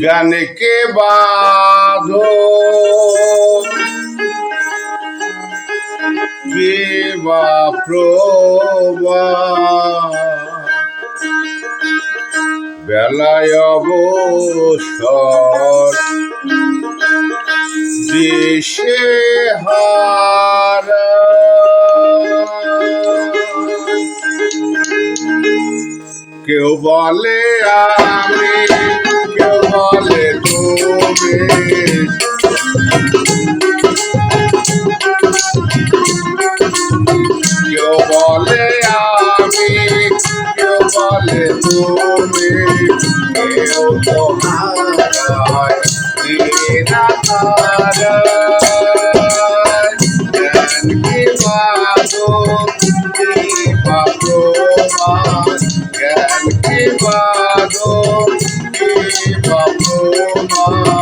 জ্ঞানকে বাঁধো? দেবা প্রভা বেলায় অবসর দেশে হারা। কেউ বলে আমি, কেউ বলে তুমি। কেউ বলে আমি, কেউ বলে তুমি। কেউ তো হারায় নিরাকারায় দীপা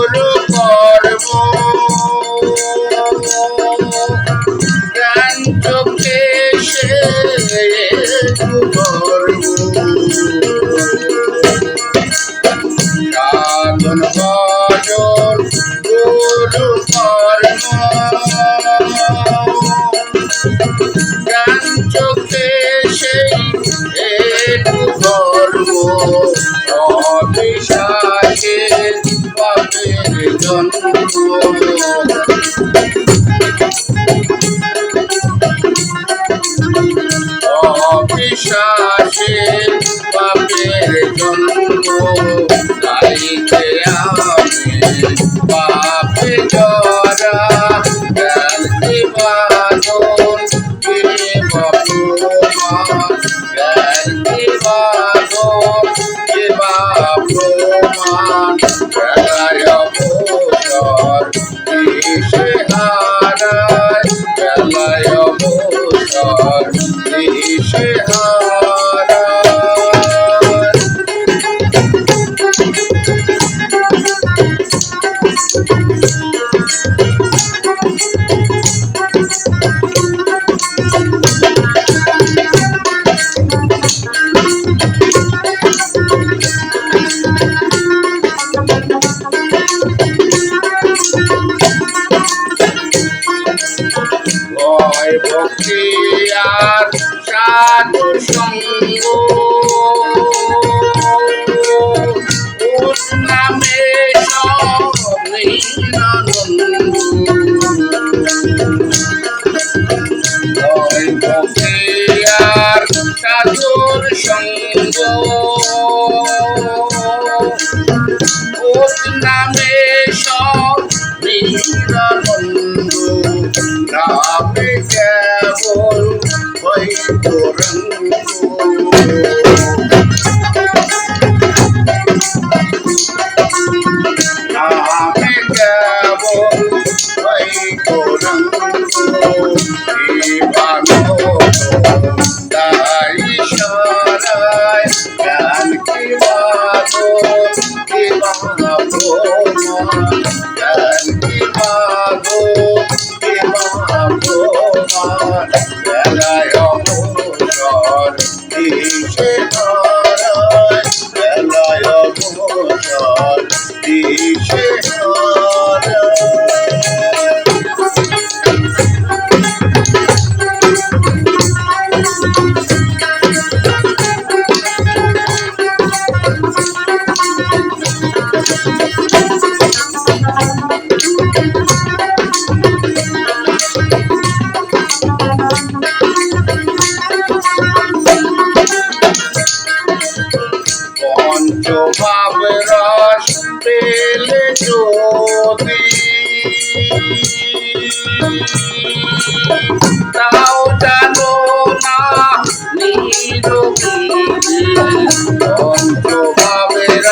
গুরু কর্ম জ্ঞান চোখে কর্ম সাধন ভজন গুরু কর্ম জ্ঞান চোখে সেই একটু অবিশ্বাসে পাপের জন্ম গাইতে আমি পাপে জরা জ্ঞান দিবাদন কে অবসর নামে সব নিরানন্দ নামে কেবল ওই তোরঙ্গ অবসর তাও জানো না পঞ্চভাবের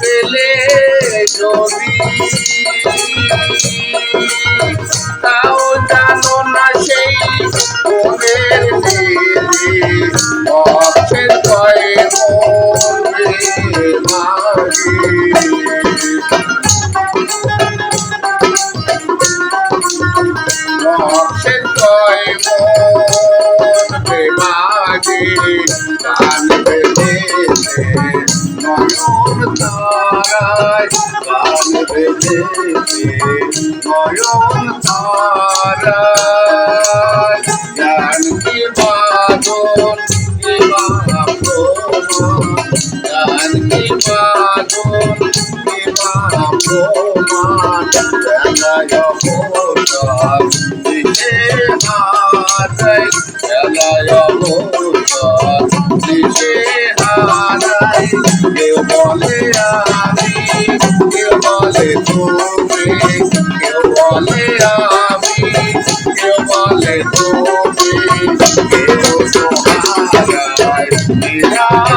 পেলে জবি নয়ন তারা জ্ঞান কি বাদন জ্ঞান কি বাদন প্রমাণ তুমি কেউ বলে আমি কেউ বলে তুমি কেউ তো হারায়